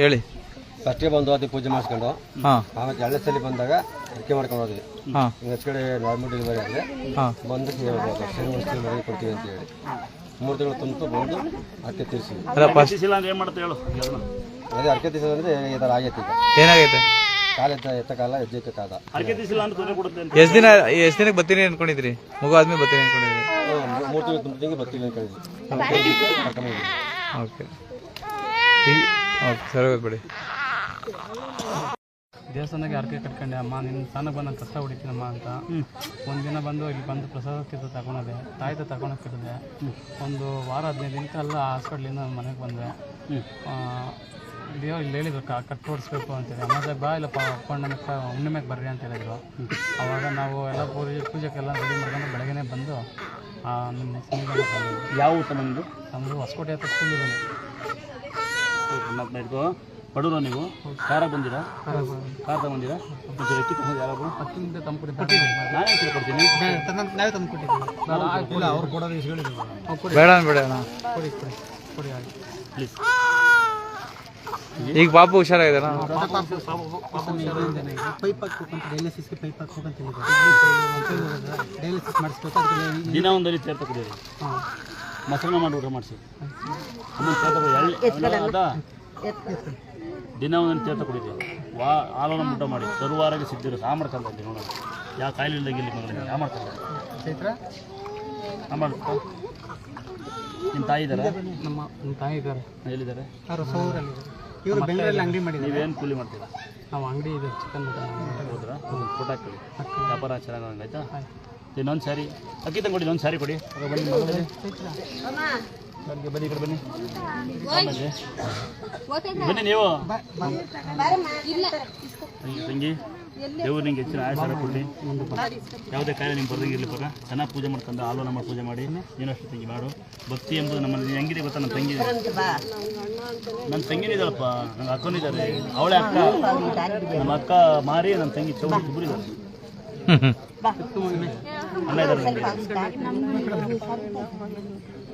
ಹೇಳಿ. ಫಸ್ಟ್ಗೆ ಬಂದು ಅದಕ್ಕೆ ಪೂಜೆ ಮಾಡಿಸ್ಕೊಂಡು ಹಾಂ. ಆಮೇಲೆ ಎರಡನೇ ಸಲ ಬಂದಾಗ ಅಡಿಕೆ ಮಾಡ್ಕೊಂಡು ಹೋದ್ವಿ. ಹಾಂ. ಈಗ ಹೆಚ್ಚು ಕಡೆ ನಾರ್ಮಲ್ ಡೆಲಿವರಿ ಆದರೆ ಹಾಂ. ಬಂದು ಹೇಳ್ಬೋದು ಶನಿ ವಸ್ತು ಮನೆಗೆ ಕೊಡ್ತೀವಿ ಅಂತ ಹೇಳಿ. ಮೂರು ತಿಂಗಳು ತುಂಬಿತು ಬಂದು ಅಡಿಕೆ ತೀರಿಸಿದ್ವಿ. ಅಲ್ಲ ಫಸ್ಟ್ ಇಲ್ಲ ಅಂದ್ರೆ ಏನು ಮಾಡುತ್ತೆ ಹೇಳು ಅದೇ ಅಡಿಕೆ ತೀರಿಸೋದಂದ್ರೆ ಈ ಥರ ಆಗೈತೆ ಈಗ. ಏನಾಗೈತೆ? ಕಾಲ ಎತ್ತ ಎತ್ತ ಕಾಲ ಹೆಜ್ಜೆ ಕಾಲ. ಅಂದ್ರೆ ಎಷ್ಟು ದಿನ ಎಷ್ಟು ದಿನಕ್ಕೆ ಬರ್ತೀನಿ ಅನ್ಕೊಂಡಿದ್ರಿ? ಮಗು ಆದ್ಮೇಲೆ ಬರ್ತೀನಿ ಅನ್ಕೊಂಡಿದ್ರಿ. ಮೂರು ತಿಂಗಳು ತುಂಬ ಬರ್ತೀವಿ ಅಂತ ಈಗ ಓಕೆ. ಸರಿ ಹೋಗ್ಬಿಡಿ ಬಿಡಿ. ದೇವಸ್ಥಾನಕ್ಕೆ ಅರ್ಕೆ ಕಟ್ಕೊಂಡೆ? ಅಮ್ಮ ನಿನ್ನ ಸ್ಥಾನಕ್ಕೆ ಬಂದು ಕಷ್ಟ ಹೊಡಿತೀನಮ್ಮ ಅಂತ. ಒಂದಿನ ಬಂದು ಇಲ್ಲಿ ಬಂದು ಪ್ರಸಾದಕ್ಕಿಂತ ತಗೊಂಡೆ ತಾಯ್ತ ತಗೊಳಕ್ಕಿದ್ದೆ ಒಂದು ವಾರ ಹದಿನೈದು ದಿನಕ್ಕೆ ಎಲ್ಲ ಹಾಸ್ಪಿಟ್ಲಿಂದ ಮನೆಗೆ ಬಂದೆ. ದೇವ್ರು ಇಲ್ಲಿ ಹೇಳಿದ್ರು ಕ ಕಟ್ ಅಂತ ಅಂತೇಳಿ ಅಮ್ಮ ಬಾ ಇಲ್ಲ ಪೌರ್ಣಮಿಗೆ ಹುಣ್ಣಿಮೆಗೆ ಬರ್ರಿ ಅಂತ ಹೇಳಿದ್ರು. ಅವಾಗ ನಾವು ಎಲ್ಲ ಪೂಜೆ ಪೂಜೆಗೆಲ್ಲ ರೆಡಿ ಮಾಡ್ಕೊಂಡು ಬೆಳಗ್ಗೆನೇ ಬಂದು ಆ, ನಿಮ್ಮ. ಯಾವ ಊಟ ನಮ್ಮದು ನಮ್ಮದು ಹೊಸಕೋಟೆ ಹತ್ರ ಸ್ಕೂಲ್ ಇದೆ ಇದು ಬಡವರು ನೀವು ಕಾರ ಬಂದಿರಾ? ಕಾರ ತಗೊಂಡಿರಾ? ಒಂಚೂರು ಅಕ್ಕಿ ತಗೊಂಡು ಯಾರಾದ್ರು? ಅಕ್ಕಿಂದ ತಂಪು ನಾನೇ ಕೊಡ್ತೀನಿ ನಾವೇ ತಂದು ಕೊಟ್ಟಿದ್ದೀವಿ ಅವ್ರು ಕೊಡೋದು ಬೇಡ ಅನ್ಬೇಡ ಅಣ್ಣ. ಕೊಡಿ ಕೊಡಿ ಕೊಡಿ ಆಗಿ ಪ್ಲೀಸ್ ಈಗ ಬಾಬು ಹುಷಾರಾಗಿದ್ದಾನ ಪೈಪ್ ಹಾಕ್ಬೇಕಂತ ಡಯಾಲಿಸಿಸ್ಗೆ ಪೈಪ್ ಹಾಕ್ಬೇಕಂತ ಡಯಾಲಿಸಿಸ್ ಮಾಡಿಸ್ಬೇಕು ಅದಕ್ಕೆ ದಿನ ಒಂದಲ್ಲಿ ಚೇರ್ ತಗೊಂಡಿರಿ ಮೊಸರನ್ನ ಮಾಡಿ ಊಟ ಮಾಡಿಸಿ ದಿನ ಒಂದೊಂದು ತೀರ್ಥ ಕುಡಿದೆ. ವಾ ಹಾಲನ್ನು ಊಟ ಮಾಡಿ. ಸರ್ವಾರಾಗಿ ಸಿದ್ಧಿರು ಸಾಮರ್ಥ್ಯದಲ್ಲಿ ನೋಡೋಣ. ಯಾವ ಕಾಯಿಲೆ ಇಲ್ಲ ಇಲ್ಲಿ ಮಗಳಿಗೆ ಯಾವ ಮಾಡ್ತಾರೆ ಚೈತ್ರ? ಆ ಮಾಡ್ಕೊ ನಿಮ್ಮ ತಾಯಿ ಇದ್ದಾರೆ? ನಮ್ಮ ನಿಮ್ಮ ತಾಯಿ ಇದ್ದಾರೆ. ಎಲ್ಲಿದ್ದಾರೆ? ಅವರು ಸೌರಲ್ಲಿ ಇವರು ಬೆಂಗಳೂರಲ್ಲಿ ಅಂಗಡಿ ಮಾಡಿ ನೀವೇನು ಕೂಲಿ ಮಾಡ್ತೀರಾ? ನಾವು ಅಂಗಡಿ ಇದೆ ಚಿಕನ್ ಹೋದ್ರ? ಒಂದು ಫೋಟೋ ಹಾಕಿ ವ್ಯಾಪಾರ ಚೆನ್ನಾಗಿ ಆಯ್ತಾ. ಇನ್ನೊಂದು ಸಾರಿ ಅಕ್ಕಿ ತಂಗೊಡಿ ಇನ್ನೊಂದು ಸಾರಿ ಕೊಡಿ. ಆಗ ಬನ್ನಿ ಮಗಳೇ. ಬನ್ನಿ ಬನ್ನಿ. ಕಡೆ ಬನ್ನಿ. ಬನ್ನಿ. ಬನ್ನಿ ನೀವು. ತಂಗಿ, ತಂಗಿ ದೇವ್ರು ನಿಂಗೆ ಹೆಚ್ಚಿನ ಆಶಾರ ಕೊಡಲಿ ಯಾವುದೇ ಕಾಯಿಲೆ ನಿಮ್ಗೆ ಬರ್ದಂಗೆ ಇರಲಿ ಪಕ್ಕ ಚೆನ್ನಾಗಿ ಪೂಜೆ ಮಾಡ್ಕೊಂಡು ಹಾಲು ನಮ್ಮ ಪೂಜೆ ಮಾಡಿ. ನೀನು ಅಷ್ಟು ತಂಗಿ ಮಾಡು. ಭಕ್ತಿ ಎಂಬುದು ನಮ್ಮ ನೀನು ಹೆಂಗಿದೆ ಗೊತ್ತಾ? ನನ್ನ ತಂಗಿ. ನನ್ನ ತಂಗಿನಿದ್ದಾಳಪ್ಪ ನನ್ನ ಅಕ್ಕನಿದ್ದಾರೆ ಅವಳೆ ಅಕ್ಕ. ನಮ್ಮ ಅಕ್ಕ ಮಾರಿ ನನ್ನ ತಂಗಿ ಚೌಡಿ ಇಬ್ಬರಿದ್ದಾರೆ ಅಲ್ಲ ಇದ್ದಾರೆ.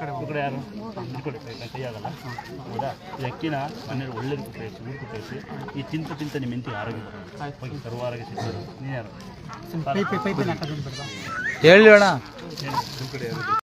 ಕಡೆ ಯಾರು? ಕಡೆ ಹೌದಾ? ಈ ಅಕ್ಕಿನ ಮನೇಲಿ ಒಳ್ಳೆ ರೀತಿ ಕಳಿಸಿ ಊಟ ಈ ತಿಂತ ತಿಂತ ನಿಮ್ಮ ಹೆಂಡತಿ ಆರೋಗ್ಯ. ಹೋಗಿ ಸರ್ವ ಆರೋಗ್ಯ ಸಿಗ್ತದೆ. ನೀನು ಯಾರು? ಹೇಳಿ ಅಣ್ಣ. ಹೇಳಿ.